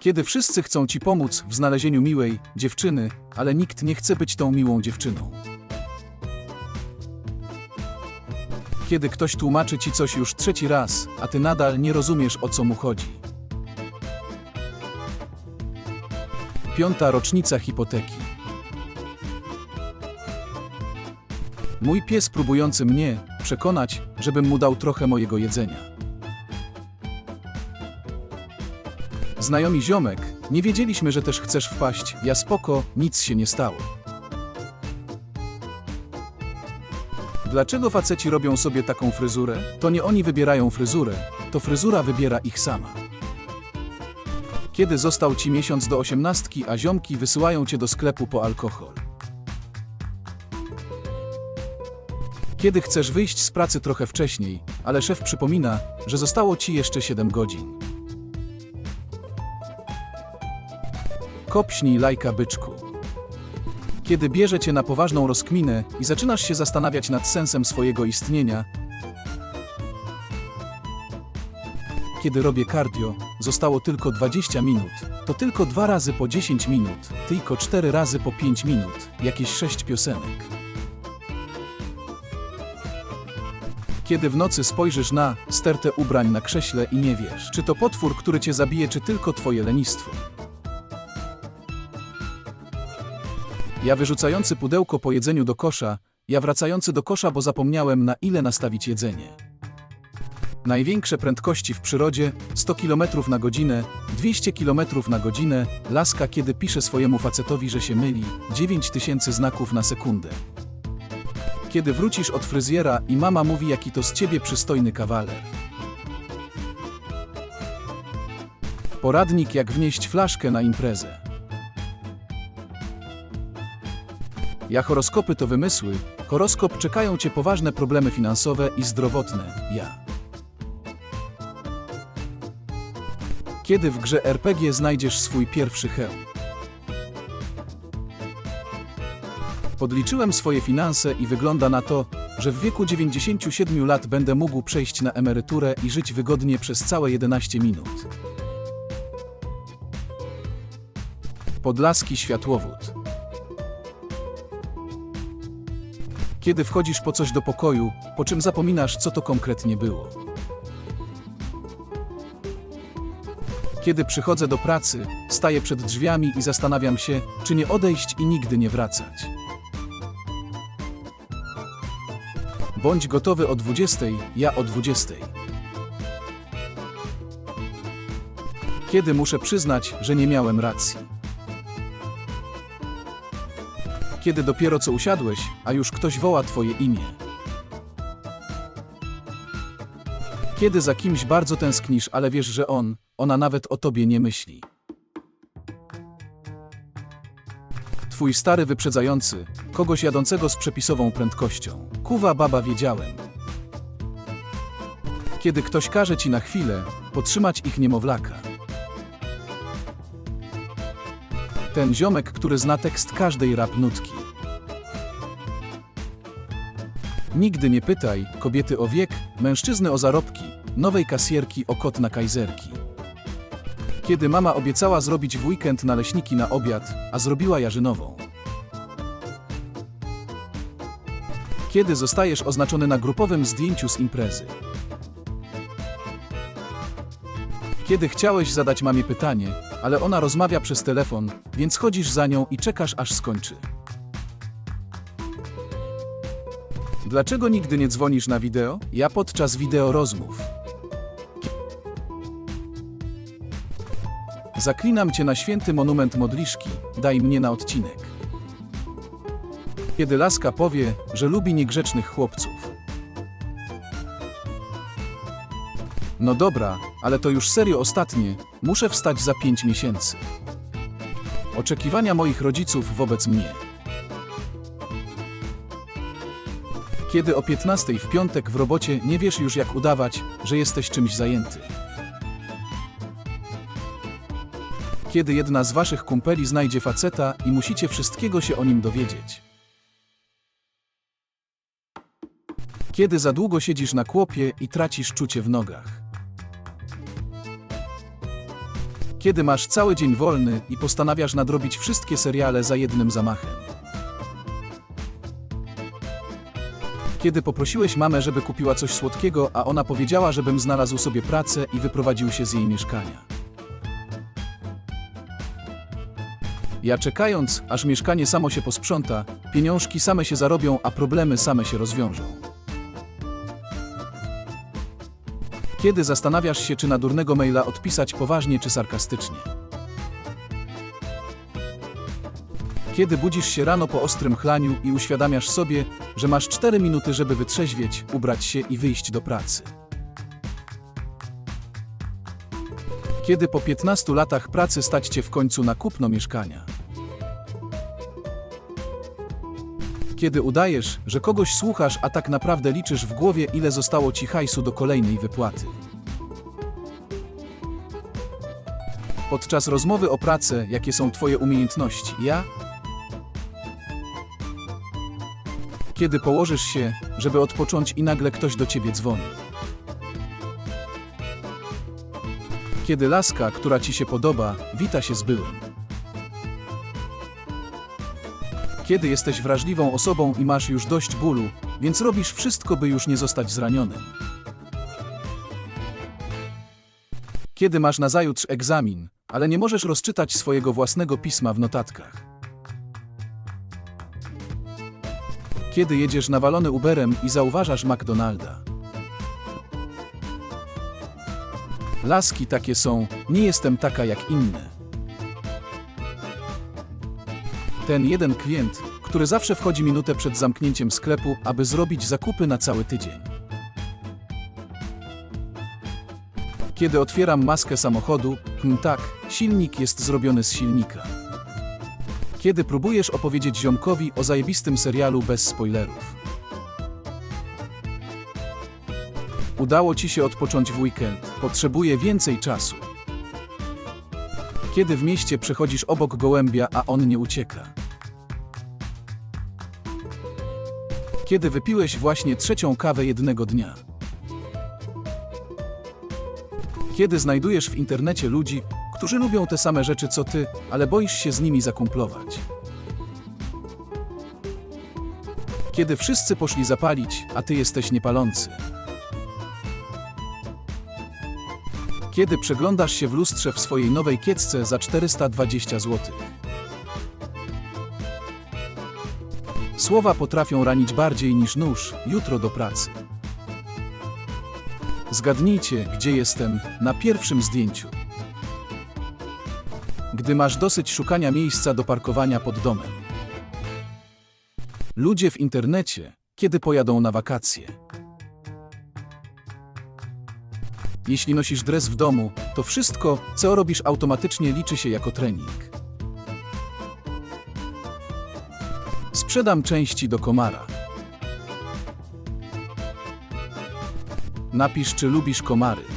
Kiedy wszyscy chcą ci pomóc w znalezieniu miłej dziewczyny, ale nikt nie chce być tą miłą dziewczyną. Kiedy ktoś tłumaczy ci coś już trzeci raz, a ty nadal nie rozumiesz o co mu chodzi. Piąta rocznica hipoteki. Mój pies próbujący mnie przekonać, żebym mu dał trochę mojego jedzenia. Znajomi ziomek, nie wiedzieliśmy, że też chcesz wpaść. Ja spoko, nic się nie stało. Dlaczego faceci robią sobie taką fryzurę? To nie oni wybierają fryzurę, to fryzura wybiera ich sama. Kiedy został ci miesiąc do osiemnastki, a ziomki wysyłają cię do sklepu po alkohol? Kiedy chcesz wyjść z pracy trochę wcześniej, ale szef przypomina, że zostało ci jeszcze 7 godzin. Kopśnij lajka byczku. Kiedy bierze cię na poważną rozkminę i zaczynasz się zastanawiać nad sensem swojego istnienia, kiedy robię cardio, zostało tylko 20 minut, to tylko dwa razy po 10 minut, tylko cztery razy po 5 minut, jakieś 6 piosenek. Kiedy w nocy spojrzysz na stertę ubrań na krześle i nie wiesz, czy to potwór, który cię zabije, czy tylko twoje lenistwo. Ja wyrzucający pudełko po jedzeniu do kosza, ja wracający do kosza, bo zapomniałem na ile nastawić jedzenie. Największe prędkości w przyrodzie 100 km na godzinę, 200 km na godzinę, laska kiedy pisze swojemu facetowi, że się myli, 9000 znaków na sekundę. Kiedy wrócisz od fryzjera i mama mówi jaki to z ciebie przystojny kawaler. Poradnik jak wnieść flaszkę na imprezę. Ja horoskopy to wymysły. Horoskop czekają cię poważne problemy finansowe i zdrowotne. Ja. Kiedy w grze RPG znajdziesz swój pierwszy hełm? Podliczyłem swoje finanse i wygląda na to, że w wieku 97 lat będę mógł przejść na emeryturę i żyć wygodnie przez całe 11 minut. Podlaski światłowód. Kiedy wchodzisz po coś do pokoju, po czym zapominasz, co to konkretnie było. Kiedy przychodzę do pracy, staję przed drzwiami i zastanawiam się, czy nie odejść i nigdy nie wracać. Bądź gotowy o 20, ja o 20. Kiedy muszę przyznać, że nie miałem racji. Kiedy dopiero co usiadłeś, a już ktoś woła twoje imię. Kiedy za kimś bardzo tęsknisz, ale wiesz, że on, ona nawet o tobie nie myśli. Twój stary wyprzedzający, kogoś jadącego z przepisową prędkością. Kuwa baba wiedziałem. Kiedy ktoś każe ci na chwilę potrzymać ich niemowlaka. Ten ziomek, który zna tekst każdej rap nutki. Nigdy nie pytaj kobiety o wiek, mężczyzny o zarobki, nowej kasjerki o kot na kajzerki. Kiedy mama obiecała zrobić w weekend naleśniki na obiad, a zrobiła jarzynową. Kiedy zostajesz oznaczony na grupowym zdjęciu z imprezy. Kiedy chciałeś zadać mamie pytanie, ale ona rozmawia przez telefon, więc chodzisz za nią i czekasz aż skończy. Dlaczego nigdy nie dzwonisz na wideo? Ja podczas wideo rozmów. Zaklinam cię na święty monument modliszki, daj mnie na odcinek. Kiedy laska powie, że lubi niegrzecznych chłopców. No dobra, ale to już serio ostatnie, muszę wstać za pięć miesięcy. Oczekiwania moich rodziców wobec mnie. Kiedy o 15 w piątek w robocie nie wiesz już jak udawać, że jesteś czymś zajęty. Kiedy jedna z waszych kumpeli znajdzie faceta i musicie wszystkiego się o nim dowiedzieć. Kiedy za długo siedzisz na kłopie i tracisz czucie w nogach. Kiedy masz cały dzień wolny i postanawiasz nadrobić wszystkie seriale za jednym zamachem. Kiedy poprosiłeś mamę, żeby kupiła coś słodkiego, a ona powiedziała, żebym znalazł sobie pracę i wyprowadził się z jej mieszkania. Ja czekając, aż mieszkanie samo się posprząta, pieniążki same się zarobią, a problemy same się rozwiążą. Kiedy zastanawiasz się, czy na durnego maila odpisać poważnie czy sarkastycznie. Kiedy budzisz się rano po ostrym chlaniu i uświadamiasz sobie, że masz 4 minuty, żeby wytrzeźwieć, ubrać się i wyjść do pracy. Kiedy po 15 latach pracy stać cię w końcu na kupno mieszkania. Kiedy udajesz, że kogoś słuchasz, a tak naprawdę liczysz w głowie, ile zostało ci hajsu do kolejnej wypłaty. Podczas rozmowy o pracę, jakie są twoje umiejętności? Ja? Kiedy położysz się, żeby odpocząć i nagle ktoś do ciebie dzwoni. Kiedy laska, która ci się podoba, wita się z byłym. Kiedy jesteś wrażliwą osobą i masz już dość bólu, więc robisz wszystko, by już nie zostać zranionym. Kiedy masz nazajutrz egzamin, ale nie możesz rozczytać swojego własnego pisma w notatkach. Kiedy jedziesz nawalony Uberem i zauważasz McDonalda. Laski takie są, nie jestem taka jak inne. Ten jeden klient, który zawsze wchodzi minutę przed zamknięciem sklepu, aby zrobić zakupy na cały tydzień. Kiedy otwieram maskę samochodu, hm tak, silnik jest zrobiony z silnika. Kiedy próbujesz opowiedzieć ziomkowi o zajebistym serialu bez spoilerów. Udało ci się odpocząć w weekend, potrzebuję więcej czasu. Kiedy w mieście przechodzisz obok gołębia, a on nie ucieka. Kiedy wypiłeś właśnie trzecią kawę jednego dnia. Kiedy znajdujesz w internecie ludzi, którzy lubią te same rzeczy co ty, ale boisz się z nimi zakumplować. Kiedy wszyscy poszli zapalić, a ty jesteś niepalący. Kiedy przeglądasz się w lustrze w swojej nowej kiecce za 420 zł. Słowa potrafią ranić bardziej niż nóż, jutro do pracy. Zgadnijcie, gdzie jestem, na pierwszym zdjęciu. Gdy masz dosyć szukania miejsca do parkowania pod domem. Ludzie w internecie, kiedy pojadą na wakacje. Jeśli nosisz dres w domu, to wszystko, co robisz automatycznie liczy się jako trening. Sprzedam części do komara. Napisz, czy lubisz komary.